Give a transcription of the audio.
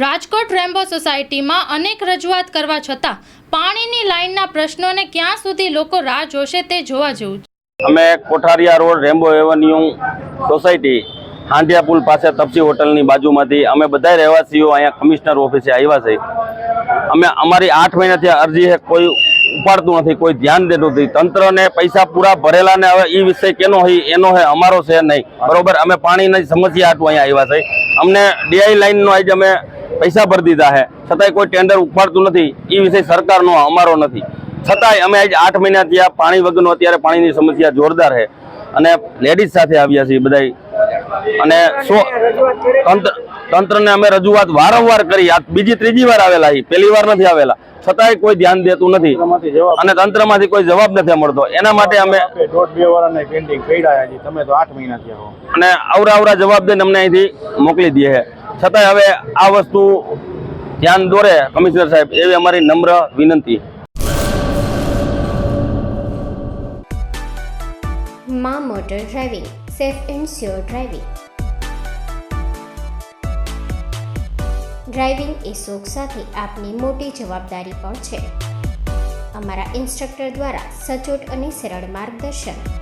Rajkot Rambo સોસાયટીમાં અનેક રજૂઆત કરવા છતાં પાણીની લાઇનના પ્રશ્નોને ક્યાં સુધી લોકો રાહ જોશે તે જોવા જેવું અમે Kothariya road Rambo Avenue society Handiya પુલ પાસે તપસી હોટલની બાજુમાંથી અમે બધા રહેવાસીઓ અહીંયા કમિશનર ઓફિસે આવ્યા છે. અમે અમારી આઠ મહિનાથી અરજી છે, કોઈ ઉપાડતું નથી, કોઈ ધ્યાન દેતું નથી. તંત્રને પૈસા પૂરા ભરેલા ને હવે એ વિષય કેનો હોય એનો હે, અમારો છે નહીં. બરોબર? અમે પાણીની સમસ્યા હાટું અહીંયા આવ્યા છે. અમને ડીઆઈ લાઈનનો આજે અમે પૈસા ભરી દીધા છે. છતાંય કોઈ ટેન્ડર ઉપાડતું નથી. એ વિષય સરકારનો અમારો નથી. છતાંય અમે આજે આઠ મહિના થયા પાણી વગરનો અત્યારે પાણીની સમસ્યા જોરદાર છે. અને લેડીઝ સાથે આવ્યા છીએ બધા અને સો તંત્ર તંત્રને અમે રજૂઆત વારંવાર કરી. આ બીજી ત્રીજી વાર આવેલા છીએ. પહેલી વાર નથી આવેલા. છતાંય કોઈ ધ્યાન દેતું નથી. અને તંત્રમાંથી કોઈ જવાબ નથી મળતો. એના માટે અમે હો. અને આવરા આવરા જવાબ દઈને અમને અહીંથી મોકલી દઈએ છતાંય હવે આ વસ્તુ ધ્યાન દોરે કમિશનર સાહેબ, એવી અમારી નમ્ર વિનંતી. માં motor driving, safe and sure driving. Driving એ શોખ સાથે આપની મોટી જવાબદારી પણ છે. અમારા ઇન્સ્ટ્રક્ટર દ્વારા સચોટ અને સરળ માર્ગદર્શન.